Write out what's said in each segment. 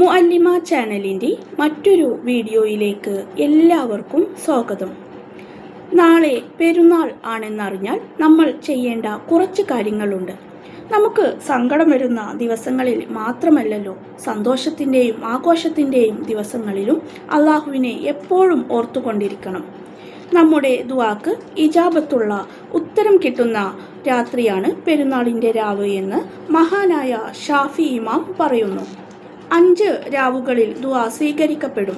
മുഅല്ലിമ ചാനലിന്റെ മറ്റൊരു വീഡിയോയിലേക്ക് എല്ലാവർക്കും സ്വാഗതം. നാളെ പെരുന്നാൾ ആണെന്നറിഞ്ഞാൽ നമ്മൾ ചെയ്യേണ്ട കുറച്ച് കാര്യങ്ങളുണ്ട്. നമുക്ക് സങ്കടം വരുന്ന ദിവസങ്ങളിൽ മാത്രമല്ലല്ലോ സന്തോഷത്തിന്റെയും ആഘോഷത്തിന്റെയും ദിവസങ്ങളിലും അള്ളാഹുവിനെ എപ്പോഴും ഓർത്തുകൊണ്ടിരിക്കണം. നമ്മുടെ ദുവാക്ക് ഇജാബത്തുള്ള ഉത്തരം കിട്ടുന്ന രാത്രിയാണ് പെരുന്നാളിന്റെ രാവ് എന്ന് മഹാനായ ഷാഫി ഇമാം പറയുന്നു. അഞ്ച് രാവുകളിൽ ദുആ സ്വീകരിക്കപ്പെടും.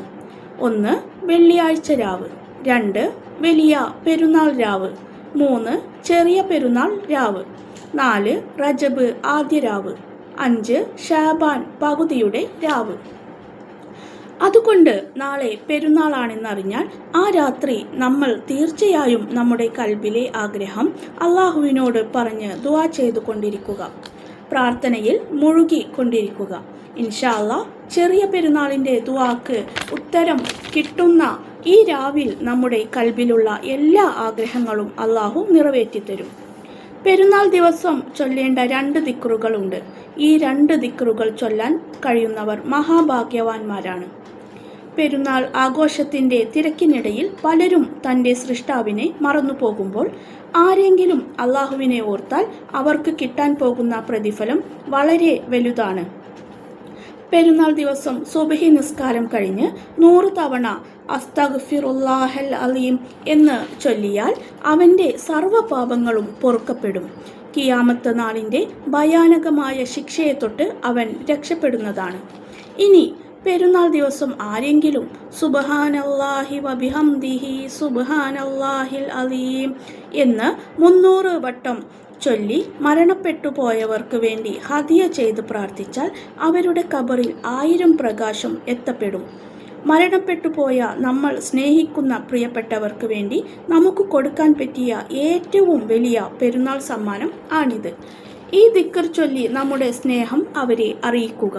ഒന്ന് വെള്ളിയാഴ്ച രാവ്. രണ്ട് വലിയ പെരുന്നാൾ രാവ്. മൂന്ന് ചെറിയ പെരുന്നാൾ രാവ്. നാല് റജബ് ആദ്യ രാവ്. അഞ്ച് ഷാബാൻ പകുതിയുടെ രാവ്. അതുകൊണ്ട് നാളെ പെരുന്നാളാണെന്നറിഞ്ഞാൽ ആ രാത്രി നമ്മൾ തീർച്ചയായും നമ്മുടെ കൽബിലെ ആഗ്രഹം അള്ളാഹുവിനോട് പറഞ്ഞ് ദുവാ ചെയ്തുകൊണ്ടിരിക്കുക. പ്രാർത്ഥനയിൽ മുഴുകി കൊണ്ടിരിക്കുക ഇൻഷാല്ല ചെറിയ പെരുന്നാളിന്റെ ദുവാക്ക് ഉത്തരം കിട്ടുന്ന ഈ രാവിൽ നമ്മുടെ കൽബിലുള്ള എല്ലാ ആഗ്രഹങ്ങളും അള്ളാഹു നിറവേറ്റിത്തരും. പെരുന്നാൾ ദിവസം ചൊല്ലേണ്ട രണ്ട് ദിക്റുകളുണ്ട്. ഈ രണ്ട് ദിക്റുകൾ ചൊല്ലാൻ കഴിയുന്നവർ മഹാഭാഗ്യവാന്മാരാണ്. പെരുന്നാൾ ആഘോഷത്തിന്റെ തിരക്കിനിടയിൽ പലരും തന്റെ സൃഷ്ടാവിനെ മറന്നു പോകുമ്പോൾ ആരെങ്കിലും അള്ളാഹുവിനെ ഓർത്താൽ അവർക്ക് കിട്ടാൻ പോകുന്ന പ്രതിഫലം വളരെ വലുതാണ്. പെരുന്നാൾ ദിവസം സുബഹി നിസ്കാരം കഴിഞ്ഞ് നൂറ് തവണ അസ്തഗ്ഫിറുല്ലാഹൽ അലീം എന്ന് ചൊല്ലിയാൽ അവന്റെ സർവപാപങ്ങളും പൊറുക്കപ്പെടും. കിയാമത്ത് നാളിന്റെ ഭയാനകമായ ശിക്ഷയെ തൊട്ട് അവൻ രക്ഷപ്പെടുന്നതാണ്. ഇനി പെരുന്നാൾ ദിവസം ആരെങ്കിലും സുബഹാനല്ലാഹി വബിഹംദിഹി സുബഹാനല്ലാഹിൽ അലീം എന്ന് മുന്നൂറ് വട്ടം ചൊല്ലി മരണപ്പെട്ടു പോയവർക്ക് വേണ്ടി ഹതിയ ചെയ്ത് പ്രാർത്ഥിച്ചാൽ അവരുടെ കബറിൽ ആയിരം പ്രകാശം എത്തപ്പെടും. മരണപ്പെട്ടു പോയ നമ്മൾ സ്നേഹിക്കുന്ന പ്രിയപ്പെട്ടവർക്ക് വേണ്ടി നമുക്ക് കൊടുക്കാൻ പറ്റിയ ഏറ്റവും വലിയ പെരുന്നാൾ സമ്മാനം ആണിത്. ഈ ദിക്കർ ചൊല്ലി നമ്മുടെ സ്നേഹം അവരെ അറിയിക്കുക.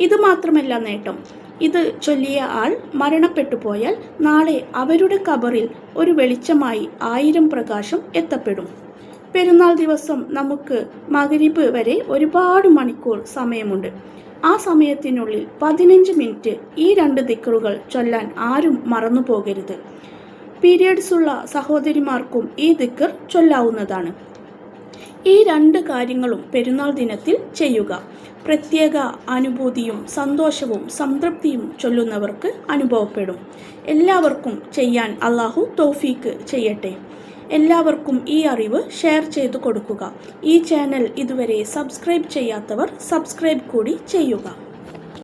ഇത് മാത്രമല്ല നേട്ടം. ഇത് ചൊല്ലിയ ആൾ മരണപ്പെട്ടു പോയാൽ നാളെ അവരുടെ കബറിൽ ഒരു വെളിച്ചമായി ആയിരം പ്രകാശം എത്തപ്പെടും. പെരുന്നാൾ ദിവസം നമുക്ക് മകരിബ് വരെ ഒരുപാട് മണിക്കൂർ സമയമുണ്ട്. ആ സമയത്തിനുള്ളിൽ പതിനഞ്ച് മിനിറ്റ് ഈ രണ്ട് ദിക്കറുകൾ ചൊല്ലാൻ ആരും മറന്നു പോകരുത്. പീരിയഡ്സുള്ള സഹോദരിമാർക്കും ഈ ദിക്കർ ചൊല്ലാവുന്നതാണ്. ഈ രണ്ട് കാര്യങ്ങളും പെരുന്നാൾ ദിനത്തിൽ ചെയ്യുക. പ്രത്യേക അനുഭൂതിയും സന്തോഷവും സംതൃപ്തിയും ചൊല്ലുന്നവർക്ക് അനുഭവപ്പെടും. എല്ലാവർക്കും ചെയ്യാൻ അള്ളാഹു തോഫീക്ക് ചെയ്യട്ടെ. എല്ലാവർക്കും ഈ അറിവ് ഷെയർ ചെയ്തു കൊടുക്കുക. ഈ ചാനൽ ഇതുവരെ സബ്സ്ക്രൈബ് ചെയ്യാത്തവർ സബ്സ്ക്രൈബ് കൂടി ചെയ്യുക.